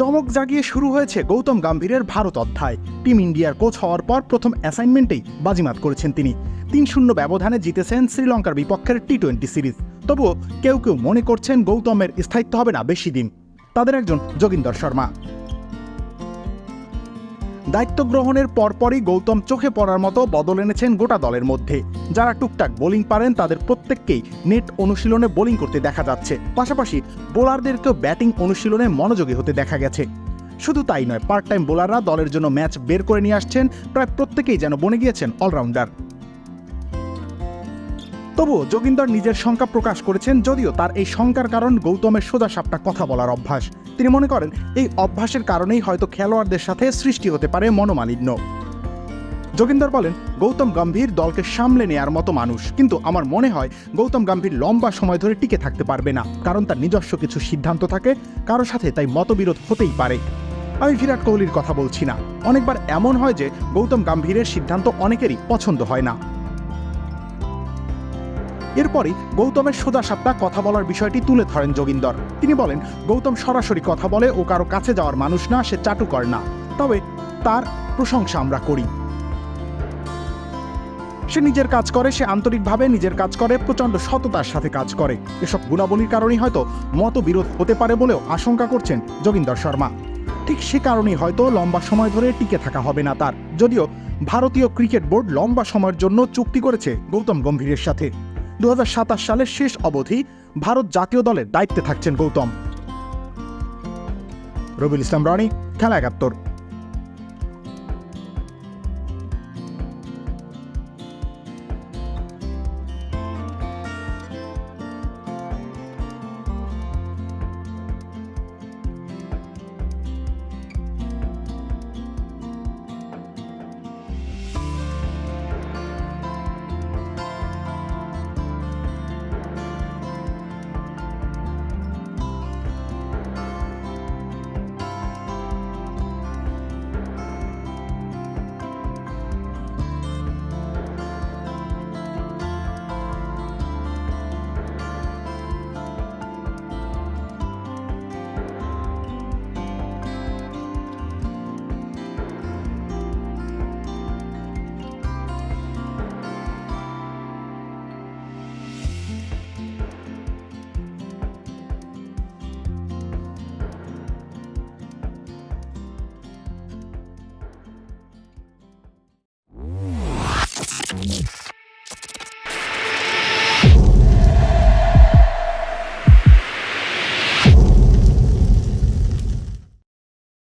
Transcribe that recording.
চমক জাগিয়ে শুরু হয়েছে গৌতম গাম্ভীরের ভারত অধ্যায়। টিম ইন্ডিয়ার কোচ হওয়ার পর প্রথম অ্যাসাইনমেন্টেই বাজিমাত করেছেন তিনি। তিন শূন্য ব্যবধানে জিতেছেন শ্রীলঙ্কার বিপক্ষের টি টোয়েন্টি সিরিজ। তবুও কেউ কেউ মনে করছেন গৌতমের স্থায়িত্ব হবে না বেশি দিন। তাদের একজন যোগিন্দর শর্মা। দায়িত্ব গ্রহণের পরপরই গৌতম চোখে পড়ার মতো বদল এনেছেন গোটা দলের মধ্যে। যারা টুকটাক বোলিং পারেন, তাদের প্রত্যেককেই নেট অনুশীলনে বোলিং করতে দেখা যাচ্ছে। পাশাপাশি বোলারদেরকেও ব্যাটিং অনুশীলনে মনোযোগী হতে দেখা গেছে। শুধু তাই নয় পার্ট টাইম বোলাররা দলের জন্য ম্যাচ বের করে নিয়ে আসছেন, প্রায় প্রত্যেকেই যেন বনে গিয়েছেন অলরাউন্ডার তবুও যোগিন্দর নিজের শঙ্কা প্রকাশ করেছেন, যদিও তার এই শঙ্কার কারণ গৌতমের সোজা সাপটা কথা বলার অভ্যাস। তিনি মনে করেন, এই অভ্যাসের কারণেই হয়তো খেলোয়াড়দের সাথে সৃষ্টি হতে পারে মনোমালিন্য। যোগিন্দর বলেন, গৌতম গম্ভীর দলকে সামলে নেয়ার মতো মানুষ। কিন্তু আমার মনে হয়, গৌতম গম্ভীর লম্বা সময় ধরে টিকে থাকতে পারবে না। কারণ তার নিজস্ব কিছু সিদ্ধান্ত থাকে, কারও সাথে তাই মতবিরোধ হতেই পারে। আমি বিরাট কোহলির কথা বলছি না। অনেকবার এমন হয় যে, গৌতম গম্ভীরের সিদ্ধান্ত অনেকেরই পছন্দ হয় না। এরপরই গৌতমের সোজা সাপটা কথা বলার বিষয়টি তুলে ধরেন যোগিন্দর। তিনি বলেন, গৌতম সরাসরি কথা বলে ও কারও কাছে যাওয়ার মানুষ না, সে চাটুকর না। তবে তার প্রশংসা আমরা করি। সে নিজের কাজ করে, সে আন্তরিকভাবে নিজের কাজ করে, প্রচণ্ড সততার সাথে কাজ করে। এসব গুণাবলীর কারণেই হয়তো মতবিরোধ হতে পারে বলেও আশঙ্কা করছেন যোগিন্দর শর্মা। ঠিক সে কারণেই হয়তো লম্বা সময় ধরে টিকে থাকা হবে না তার। যদিও ভারতীয় ক্রিকেট বোর্ড লম্বা সময়ের জন্য চুক্তি করেছে গৌতম গম্ভীরের সাথে। দু হাজার সাতাশ সালের শেষ অবধি ভারত জাতীয় দলের দায়িত্বে থাকছেন গৌতম। রবিউল ইসলাম রনি, খেলা একাত্তর।